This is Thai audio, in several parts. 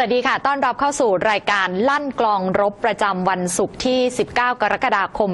วัสดีค่ะ ต้อนรับเข้าสู่รายการลั่นกลองรบประจำวันศุกร์ที่ 19 กรกฎาคม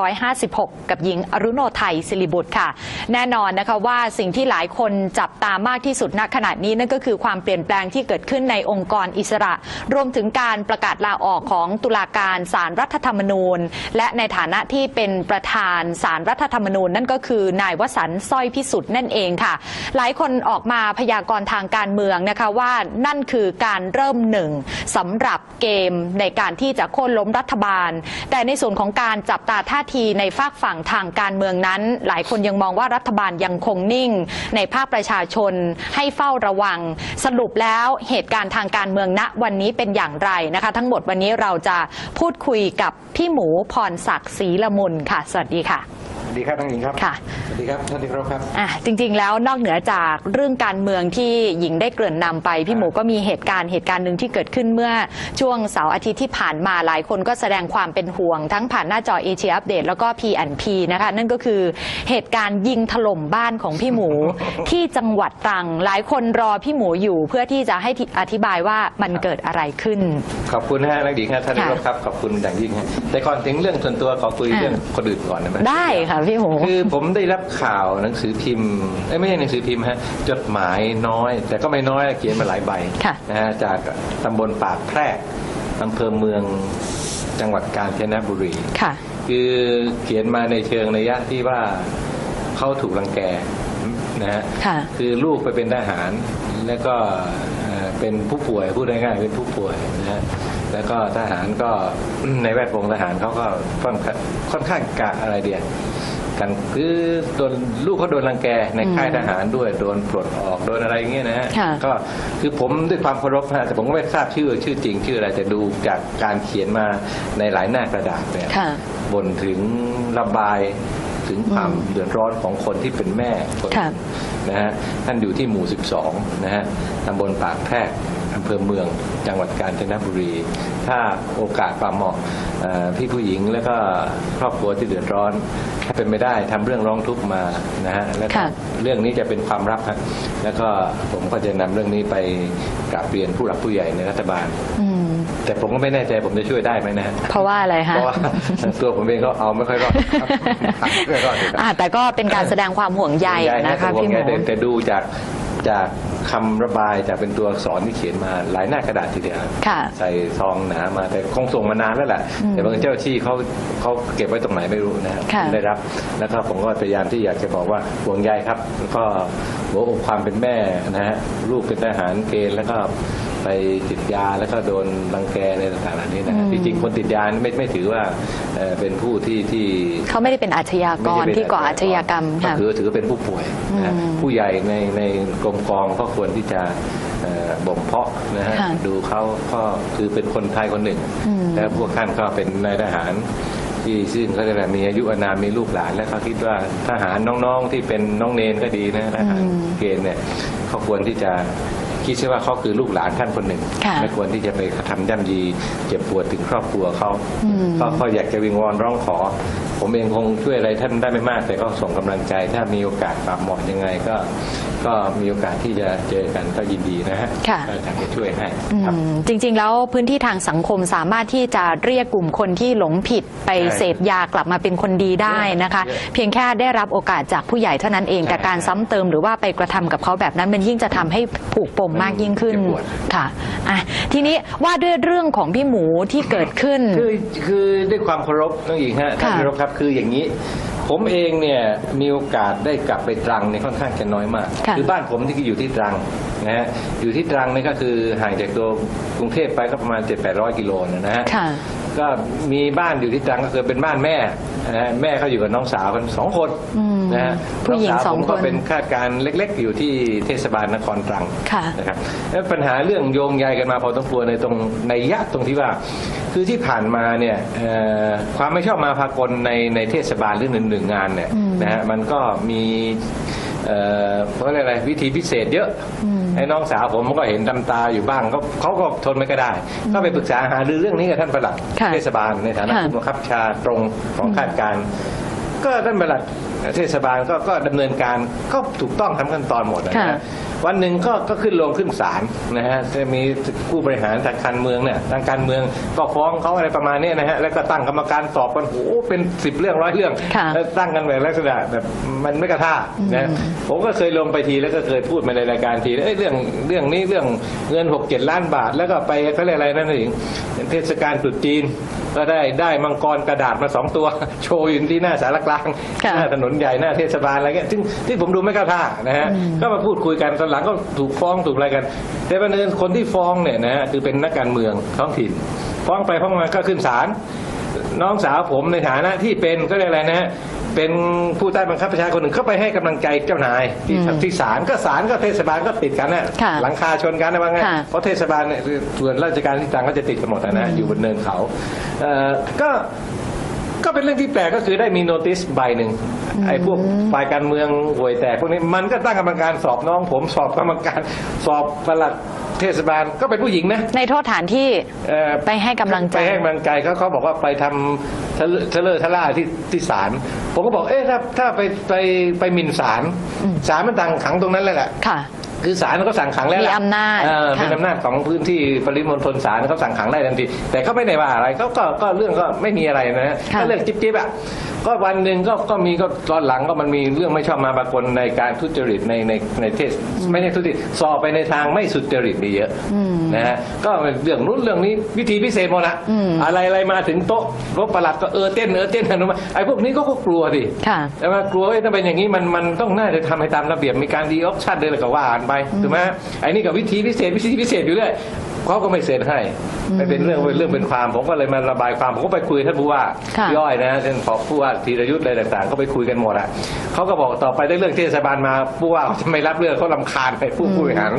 2556 กับหญิงอรุโนไทยศิริบุตรค่ะ แน่นอนนะคะว่าสิ่งที่หลายคนจับตามากที่สุดณขณะนี้นั่นก็คือความเปลี่ยนแปลงที่เกิดขึ้นในองค์กรอิสระ รวมถึงการประกาศลาออกของตุลาการศาลรรัฐธรรมนูญ และในฐานะที่เป็นประธานศาลรรัฐธรรมนูญ นั่นก็คือนายวสันต์สร้อยพิสุทธิ์นั่นเองค่ะ หลายคนออกมาพยากรณ์ทางการเมืองนะคะว่านั่นคือการการเริ่มหนึ่งสำหรับเกมในการที่จะโค่นล้มรัฐบาล แต่ในส่วนของการจับตาท่าทีในฝากฝั่งทางการเมืองนั้น หลายคนยังมองว่ารัฐบาลยังคงนิ่ง ในภาคประชาชนให้เฝ้าระวัง สรุปแล้วเหตุการณ์ทางการเมืองณวันนี้เป็นอย่างไรนะคะ ทั้งหมดวันนี้เราจะพูดคุยกับพี่หมูพรศักดิ์ศรีละมุนค่ะ สวัสดีค่ะ สวัสดีครับทั้งหญิงครับ ค่ะ สวัสดีครับท่านที่เคารพครับ อะจริงๆแล้วนอกเหนือจากเรื่องการเมืองที่หญิงได้เกริ่นนำไป พี่หมูก็มีเหตุการณ์เหตุการณ์หนึ่งที่เกิดขึ้นเมื่อช่วงเสาร์อาทิตย์ที่ผ่านมาหลายคนก็แสดงความเป็นห่วง ทั้งผ่านหน้าจอเอเชียอัปเดตแล้วก็ P&P นะคะ นั่นก็คือเหตุการณ์ยิงถล่มบ้านของพี่หมู ที่จังหวัดตรังหลายคนรอพี่หมูอยู่เพื่อที่จะให้อธิบายว่ามันเกิดอะไรขึ้น ขอบคุณนะฮะนักดีครับท่านที่เคารพครับขอบคุณอย่างยิ่งฮะแต่ก่อนถึงเรื่องส่วนตัวขอคุยอ่าเรื่องคนอื่นก่อนได้ไหมได้ค่ะพี่หมูคือผมได้รับข่าวหนังสือพิมพ์เอ้ยไม่ใช่หนังสือพิมพ์ฮะจดหมายน้อย แต่ก็ไม่น้อยเขียนมาหลายใบค่ะ นะฮะจากตำบลปากแพรกอำเภอเมืองจังหวัดกาญจนบุรี ค่ะ คือเขียนมาในเชิงระยะที่ว่าเขาถูกรังแกนะฮะค่ะ คือลูกไปเป็นทหาร แล้วก็เอ่อเป็นผู้ป่วยพูดง่ายๆเป็นผู้ป่วยนะฮะ แล้วก็ทหารก็ในแวดวงทหารเขาก็ค่อนข้างค่อนข้างกะอะไรเดียกันคือโดนลูกเขาโดนรังแกในค่ายทหารด้วยโดนปลดออกโดนอะไรอย่างเงี้ยนะฮะค่ะก็คือผมด้วยความเคารพนะแต่ผมก็ไม่ทราบชื่อชื่อจริงชื่ออะไรแต่ดูจากการเขียนมาในหลายหน้ากระดาษเนี่ยค่ะบ่นถึงระบายถึงความเดือดร้อนของคนที่เป็นแม่คนค่ะนะฮะท่านอยู่ที่หมู่ 12 นะฮะตำบลปากแพรก อำเภอเมืองจังหวัดกาญจนบุรี ถ้าโอกาสความเหมาะเอ่อพี่ผู้หญิงแล้วก็ครอบครัวที่เดือดร้อน ถ้าเป็นไม่ได้ทำเรื่องร้องทุกข์มานะฮะแล้วก็ค่ะเรื่องนี้จะเป็นความลับครับแล้วก็ผมก็จะนำเรื่องนี้ไปกราบเรียนผู้หลักผู้ใหญ่ในรัฐบาลอืมแต่ผมก็ไม่แน่ใจผมจะช่วยได้ไหมนะฮะเพราะว่าอะไรเพคะราะว่าตัวผมเองก็เอาไม่ค่อยรอดครับไม่ค่อยรอดอยู่ครับอ่าแต่ก็เป็นการแสดงความห่วงใยนะคะห่วพี่งหใยมูแต่แต่ดูจากจาก คำระบายจากเป็นตัวอักษรที่เขียนมาหลายหน้ากระดาษทีเดียวค่ะ ใส่ซองหนามาแต่คงส่งมานานแล้วแหละอืมแต่บางเจ้าที่เขาเขาเก็บไว้ตรงไหนไม่รู้นะครับค่ะ ได้รับแล้วก็ผมก็พยายามที่อยากจะบอกว่าห่วงใยครับแล้วก็หัวอกความเป็นแม่นะฮะลูกเป็นทหารเกณฑ์แล้วก็ไปติดยาแล้วก็โดนรังแกอะไรต่างๆเหล่านี้นะฮะอืมจริงๆคนติดยาไม่ไม่ถือว่าเอ่อเป็นผู้ที่ที่ เขาไม่ได้เป็นอาชญากรที่ก่ออาชญากรรมค่ะก็คือถือเป็นผู้ป่วยนะฮะอืมผู้ใหญ่ในในกรมกองก็ควรที่จะเอ่อบ่มเพาะนะฮะค่ะดูเขาก็คือเป็นคนไทยคนหนึ่ง อืม แล้วพวกท่านก็เป็นนายทหาร ที่ซึ่งเขาจะมีอายุอานามมีลูกหลาน และเขาคิดว่าทหารน้องๆที่เป็นน้องเนนก็ดีนะทหารเกณฑ์เนี่ยเขาควรที่จะ คิดใช่ว่าเขาคือลูกหลานท่านคนหนึ่ง ค่ะไม่ควรที่จะไปกระทำย่ำยีเจ็บปวดถึงครอบครัวเขาอืม ก็ก็อยากจะวิงวอนร้องขอ ผมเองคงช่วยอะไรท่านได้ไม่มาก แต่ก็ส่งกำลังใจ ถ้ามีโอกาสปรับเหมาะยังไงก็ ก็มีโอกาสที่จะเจอกันก็ยินดีนะฮะค่ะก็อยากจะช่วยให้อืครับมจริง ๆ แล้วพื้นที่ทางสังคมสามารถที่จะเรียกกลุ่มคนที่หลงผิดไปใช่เสพยากลับมาเป็นคนดีได้นะคะเยอะเพียงแค่ได้รับโอกาสจากผู้ใหญ่เท่านั้นเองใช่แต่การซ้ำเติมหรือว่าไปกระทำกับเขาแบบนั้นมันยิ่งจะทำให้ผูกปมมากยิ่งขึ้นเจ็บปวดค่ะอะทีนี้ว่าด้วยเรื่องของพี่หมูที่เกิดขึ้น คือคือด้วยความเคารพน้องหญิงฮะท่านค่ะเคารพครับคืออย่างนี้ ผมเองเนี่ยมีโอกาสได้กลับไปตรังเนี่ยค่อนข้างจะน้อยมากค่ะ อบ้านผมที่อยู่ที่ตรังนะฮะอยู่ที่ตรังนี่ก็คือห่างจากตัวกรุงเทพไปก็ประมาณ7 8 0 0กิโลนะฮะ ค่ะ ก็มีบ้านอยู่ที่ตรังก็คือเป็นบ้านแม่นะฮะแม่เขาอยู่กับน้องสาวกันสองคนอืมนะฮะผู้หญิงน้สาวสองผมคก็นเป็นข้าราชการเล็ก ๆ อยู่ที่เทศบาลนครตรังค่ะ นะครับแล้วปัญหาเรื่องโยงใยกันมาพอสมควรในตรงในยะตรงที่ว่า คือที่ผ่านมาเนี่ยเอ่อความไม่ชอบมาพากลในในเทศบาลหรือหนึ่งหนึ่งงานเนี่ยอืมนะฮะมันก็มี เอ่อเขาเรียกอะไรวิธีพิเศษเยอะอืมไอ้น้องสาวผมก็เห็นตำตาอยู่บ้างก็เขาก็ทนไม่ก็ได้ ก็ไปปรึกษาหารือเรื่องนี้กับท่านประหลัดค่ะเทศบาลในฐานะค่ะผู้บังคับบัญชาตรงของข้าราชการ ก็ท่านประหลัด เทศบาลก็ก็ดำเนินการก็ถูกต้องทำขั้นตอนหมดนะค่ะ ฮะวันหนึ่งก็ก็ขึ้นลงขึ้นศาลนะฮะจะมีผู้บริหารทางการเมืองเนี่ยทางการเมืองก็ฟ้องเขาอะไรประมาณเนี้ยนะฮะแล้วก็ตั้งกรรมการสอบกันโอ้โหเป็นสิบเรื่องร้อยเรื่องค่ะแล้วตั้งกันแบบลักษณะแบบมันไม่กระท่านะผมก็เคยลงไปทีแล้วก็เคยพูดมาในรายการทีเอ้ยเรื่องเรื่องนี้เรื่องเงินหกเจ็ดล้านบาท แล้วก็ไปเขาเรียกอะไรนั่นเองเทศกาลตรุษจีน ก็ได้ได้มังกรกระดาษมาสองตัว โชว์อยู่ที่หน้าสารกลางค่ะ หน้าถนนใหญ่หน้าเทศบาลอะไรเงี้ยซึ่งที่ผมดูไม่เข้าท่านะฮะก็มาพูดคุยกันตอนหลังก็ถูกฟ้องถูกอะไรกัน แต่บังเอิญคนที่ฟ้องเนี่ยนะฮะคือเป็นนักการเมืองท้องถิ่น ฟ้องไปฟ้องมาก็ขึ้นศาลน้องสาวผมในฐานะที่เป็นก็เรียกอะไรนะฮะเป็นผู้ใต้บังคับบัญชาคนหนึ่งเข้าไปให้กำลังใจเจ้านายที่อืมที่ศาลก็ศาลก็เทศบาลก็ติดกันนะค่ะหลังคาชนกันนะว่าไงค่ะเพราะเทศบาลเนี่ยส่วนราชการที่ต่างก็จะติดกันหมดนะนะอยู่บนเนินเขาเอ่อก็ก็ เป็นเรื่องที่แปลกก็คือได้มีโนติสใบหนึ่งไอ้พวกฝ่ายการเมืองห่วยแตกพวกนี้มันก็ตั้งกรรมการสอบน้อง ผมสอบกรรมการสอบประหลัดเทศบาลก็เป็นผู้หญิงนะ ในโทษฐานที่เอ่อไปให้กำลังใจไปให้กำลังใจเขาเขาบอกว่าไปทำทะเลทะเลทะล่าที่ที่ศาลผมก็บอกเอ๊ะถ้าถ้าไปไปไปหมิ่นศาลศาลมันต่างขังตรงนั้นเลยแหละค่ะ คือศาลก็สั่งขังแล้วล่ะมีอำนาจเออค่ะเป็นอำนาจของพื้นที่ปริมณฑลศาลเขาสั่งขังได้ทันที แต่เขาไม่ได้ว่าอะไรเขาก็ก็เรื่องก็ไม่มีอะไรนะฮะค่ะก็เรื่องจิ๊บจิ๊บอะก็วันหนึ่งก็ก็มีก็ตอนหลังก็มันมีเรื่องไม่ชอบมาปรากฏในการทุจริตในในในเทศไม่ใช่ทุจริตสอบไปในทางไม่สุจริตมีเยอะนะฮะก็เรื่องนู้นเรื่องนี้วิธีพิเศษหมดละอืมอะไรอะไรมาถึงโต๊ะรบประหลัดก็เออเต้นเออเต้นอนุมาไอ้พวกนี้ก็ก็กลัวดิค่ะแต่ว่ากลัวว่าถ้าเป็นอย่างนี้มันมันต้องน่าจะทำให้ตามระเบียบมีการดีออปชั่นเลยก็ว่ากันไปถูกไหมไอ้นี่กับวิธีพิเศษวิธีพิเศษอยู่เรื่อยเขาก็ไม่เซ็นให้ไม่เป็นเรื่องเป็นเรื่องเป็นความผมก็เลยมาระบายความผมก็ไปคุยกับท่านผู้ว่าค่ะพี่อ้อยนะท่านผอผู้ว่าธีรยุทธ์อะไรต่างๆ ก็ไปคุยกันหมดอะเขาก็บอกต่อไปได้เรื่องเทศบาลมาผู้ว่าเขาจะไม่รับเรื่องเขาลำคาญไปผู้ผู้บริหาร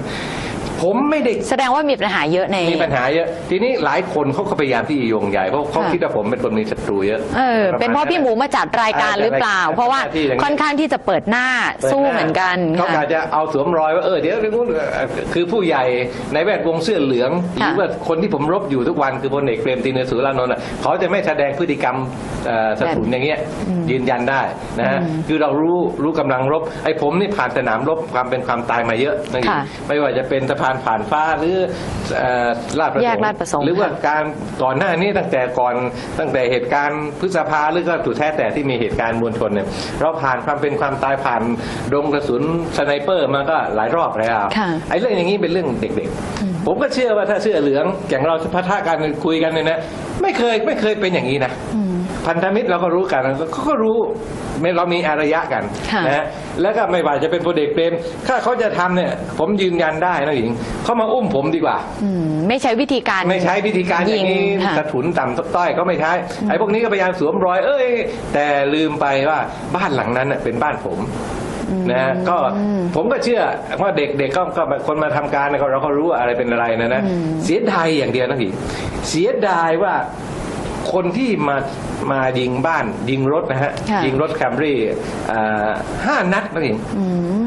ผมไม่ได้แสดงว่ามีปัญหาเยอะใน มีปัญหาเยอะ ทีนี้หลายคนเขาก็พยายามที่จะโยงใหญ่เพราะเขาค่ะคิดว่าผมเป็นคนมีศัตรูเยอะเออเป็นเพราะพี่หมูมาจัดรายการหรือเปล่า เพราะว่าที่อย่างนี้ค่อนข้างที่จะเปิดหน้าสู้เหมือนกันเขาค่ะอาจจะเอาสวมรอยว่าเออเดี๋ยวเรื่องนู้นเอ่อคือผู้ใหญ่ในแวดวงเสื้อเหลืองหค่ะรือว่าคนที่ผมรบอยู่ทุกวันคือพลเอกเปรมตินสุรานนท์น่ะเขาจะไม่แสดงพฤติกรรมเอ่อสถุนอย่างเงี้ยยืนยันได้นะฮะคือเรารู้รู้กำลังรบไอ้ผมนี่ผ่านสนามรบความเป็นความตายมาเยอะนะค่ะไม่ว่าจะเป็นสะพานผ่านฟ้าหรือเอ่อลาดประสแยงกลาดประสงค์หรือว่าค่ะการก่อนหน้านี้ตั้งแต่ก่อนตั้งแต่เหตุการณ์พฤษภาหรือก็ถูกแท้แต่ที่มีเหตุการณ์มวลชนเนี่ยเราผ่านความเป็นความตายผ่านดงกระสุนสไนเปอร์มาก็หลายรอบแล้วค่ะไอ้เรื่องอย่างนี้เป็นเรื่องเด็กๆ ผมก็เชื่อว่าถ้าเสื้อเหลืองอย่างเราพัฒนากันคุยกันเนี่ยนะไม่เคยไม่เคยเป็นอย่างนี้นะ พันธมิตรเราก็รู้กันเขาก็รู้ไม่เรามีอารยะกันค่ะนะฮะแล้วก็ไม่ว่าจะเป็นพลเอกเปรมถ้าเขาจะทำเนี่ย ผมยืนยันได้นะหญิงเขามาอุ้มผมดีกว่าอืมไม่ใช้วิธีการไม่ใช้วิธีการอย่างนี้ยิงค่ะสะถุนต่ำต้อยก็ไม่ใช้ไอ้พวกนี้ก็พยายามสวมรอย เอ้ย แต่ลืมไปว่าบ้านหลังนั้นน่ะเป็นบ้านผมนะฮะก็ผมก็เชื่อว่าเด็กๆก็ก็คนมาทำการก็เราก็รู้ว่าอะไรเป็นอะไรนะนะเสียดายอย่างเดียวนะพี่เสียดายว่าคนที่มา มายิงบ้านยิงรถนะฮะ ค่ะ ยิงรถแคมรี่อ่าห้านัดนะพี่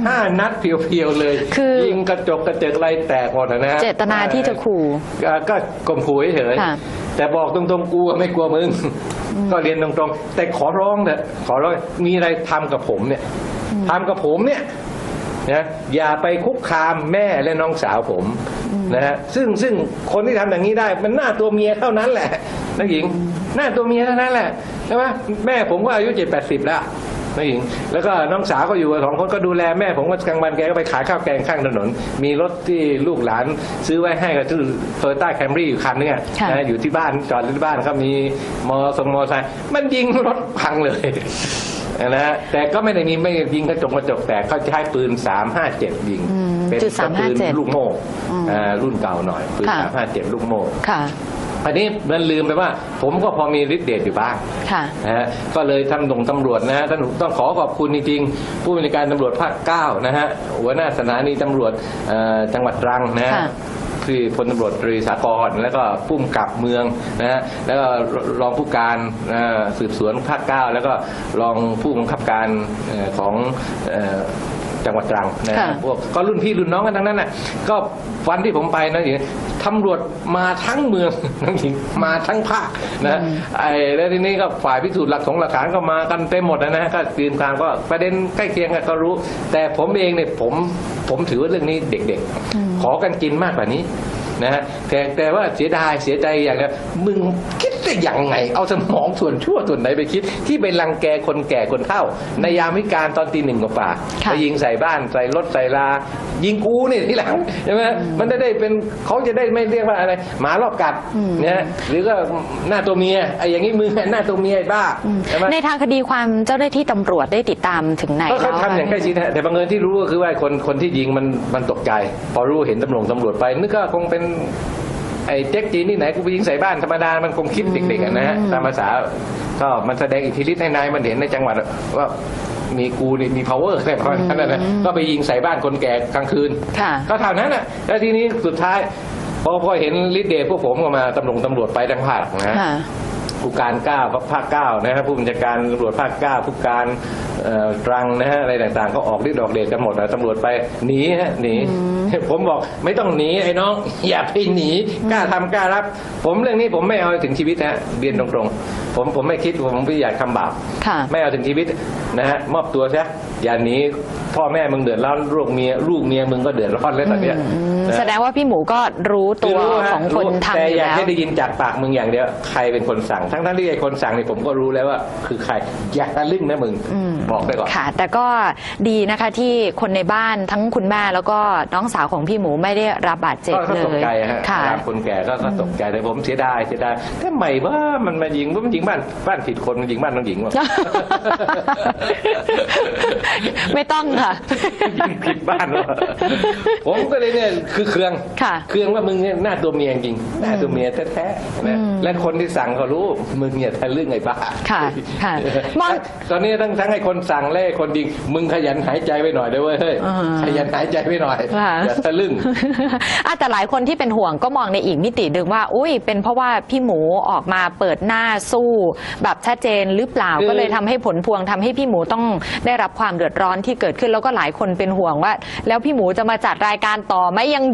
ห้านัดเพียวๆเลย คือ ยิงกระจกกระเจกอะไรแตกหมดนะฮะ เจตนาที่จะขู่ก็ก็ข่มขู่เฉยๆค่ะแต่บอกตรงๆกูไม่กลัวมึง ก็เรียนตรงๆ แต่ขอร้องเถอะขอร้องมีอะไรทำกับผมเนี่ยทำกับผมเนี่ย นะอย่าไปคุกคามแม่และน้องสาวผมนะฮะซึ่งซึ่งคนที่ทำอย่างนี้ได้ มันหน้าตัวเมียเท่านั้นแหละนักหญิง หน้าตัวเมียเท่านั้นแหละใช่ไหมแม่ผมก็อายุเจ็ดแปดสิบแล้วนักหญิง แล้วก็น้องสาวก็อยู่กันสองคนก็ดูแลแม่ผมก็กลางวันแกก็ไปขายข้าวแกงข้างถนน มีรถที่ลูกหลานซื้อไว้ให้ก็คือโตโยต้าแคมรี่อยู่คันนึงอะค่ะนะอยู่ที่บ้านจอดที่บ้านเขามีมอสงมอไซค์มันยิงรถพังเลย นะฮะแต่ก็ไม่ได้มีไม่ยิงกระจกกระจกแตกเขาใช้ปืนสามห้าเจ็ดยิง อืมเป็นจุดปืน357ลูกโม่อืมอ่ารุ่นเก่าหน่อยปืนค่ะสามห้าเจ็ดลูกโม่ค่ะ อันนี้มันลืมไปว่า ผมก็พอมีฤทธิ์เดชอยู่บ้าง ค่ะ นะฮะก็เลยทำดงตำรวจนะฮะท่านต้องขอขอบคุณจริงๆ ผู้บริการตำรวจภาคเก้านะฮะหัวหน้าสถานีตำรวจเอ่อจังหวัดตรังนะฮะค่ะ คือพลตำรวจตรีสากรแล้วก็ผู้กำกับเมืองนะฮะแล้วก็รองผู้การเอ่อสืบสวนภาคเก้าแล้วก็รองผู้บังคับการเอ่อของเอ่อจังหวัดตรังนะค่ะพวกก็รุ่นพี่รุ่นน้องกันทั้งนั้นน่ะก็วันที่ผมไปนะอย่างตำรวจมาทั้งเมืองน้องหญิงมาทั้งภาคนะไอ้แล้วทีนี้ก็ฝ่ายพิสูจน์หลักของหลักฐานก็มากันเต็มหมดนะนะก็ยืนความก็ประเด็นใกล้เคียงกันก็รู้ แต่ผมเองเนี่ยผมผมถือว่าเรื่องนี้เด็ก ๆ ขอกันกินมากกว่านี้นะฮะแต่แต่ว่าเสียดายเสียใจอย่างเดียวมึงคิดได้ยังไง เอาสมองส่วนชั่วส่วนไหนไปคิด ที่ไปรังแกคนแก่คนเฒ่า ในยามวิการตอนตีหนึ่งกว่าๆค่ะไปยิงใส่บ้านใส่รถใส่ลา ยิงกูนี่ทีหลังใช่ไหมมันจะได้เป็นเขาจะได้ไม่เรียกว่าอะไรหมารอบกัดนะฮะหรือก็หน้าตัวเมียไอ้อย่างนี้มือหน้าตัวเมียไอ้บ้าใช่ไหมในทางคดีความเจ้าหน้าที่ตำรวจได้ติดตามถึงไหนก็เขาแล้วทำอย่างใกล้ชิดฮะแต่บังเอิญที่รู้ก็คือว่าคนคนที่ยิงมันมันตกใจ พอรู้เห็นตำรวจตำรวจไปนึกก็คงเป็น ไอ้เจ๊กจีนที่ไหนกูไปยิงใส่บ้านธรรมดา มันคงคิดเด็กๆอะนะฮะตามภาษาก็มันแสดงอิทธิฤทธิ์ให้นายมันเห็นในจังหวัดว่ามีกูนี่มี power อะไรประมาณนั้นนะก็ไปยิงใส่บ้านคนแก่กลางคืนค่ะก็เท่านั้นน่ะแล้วทีนี้สุดท้ายพอพอเห็นฤทธิ์เดชพวกผมก็มาตำรวจตำรวจไปทั้งภาคนะฮะค่ะ ผู้การเก้าภาคเก้านะฮะผู้บัญชาการตำรวจภาคเก้าผู้การเอ่อตรังนะฮะอะไรต่างๆ ก็ออกฤทธิ์ออกเดชกันหมดนะตำรวจไปหนีฮะหนีผมบอกไม่ต้องหนีไอ้น้อง อย่าไปหนีกล้าทำกล้ารับ ผมเรื่องนี้ผมไม่เอาถึงชีวิตนะฮะเรียนตรงๆ ผมผมไม่คิดผมไม่อยากทำบาป ค่ะ ไม่เอาถึงชีวิตนะฮะมอบตัวซะอย่าหนีพ่อแม่มึงเดือดร้อนลูกเมียลูกเมียมึงก็เดือดร้อนแล้วตอนเนี้ยอืมนะแสดงว่าพี่หมูก็รู้ตัวรู้ฮะของคนรู้ทำแต่อยู่อยากแล้ว ให้ได้ยินจากปากมึงอย่างเดียว ใครเป็นคนสั่งทั้งทั้งๆที่ไอ้คนสั่งนี่ผมก็รู้แล้วว่า คือใครอยากทะลึ่งนะมึงอืมบอกไปก่อน ค่ะ แต่ก็ดีนะคะที่คนในบ้านทั้งคุณแม่แล้วก็น้องสาวของพี่หมูไม่ได้รับบาดเจ็บก็ก็เลตกยใจฮะค่ะตามคนแก่ก็ก็ตกใจแต่ผมเสียดายเสียดายทำไมว่ามันมายิงว่ามันยิงบ้านบ้านผิดคนมันยิงบ้านน้องหญิงวะ ไม่ต้องค่ะ ยิงผิดบ้านวะผมก็เลยเนี่ยคือเครื่องค่ะเครื่องว่ามึงเนี่ยหน้าตัวเมียจริงหน้าตัวเมียแท้ๆนะและคนที่สั่งเขารู้มึงเนี่ยทะลึ่งไอ้บ้าค่ะค่ะมองตอนนี้ทั้งทั้งไอ้คนสั่งและไอ้คนยิงมึงขยันหายใจไว้หน่อยด้วยเวยเฮ้ยอ่าขยันหายใจไว้หน่อยค่ะอย่าทะลึ่งอะแต่หลายคนที่เป็นห่วงก็มองในอีกมิติหนึ่งว่า อุ้ยเป็นเพราะว่าพี่หมูออกมาเปิดหน้าสู้แบบชัดเจนหรือเปล่าคือก็เลยทำให้ผลพวงทำให้พี่หมูต้องได้รับความเดือดร้อนที่เกิดขึ้นแล้วก็หลายคนเป็นห่วงว่า แล้วพี่หมูจะมาจัดรายการต่อไหมยัง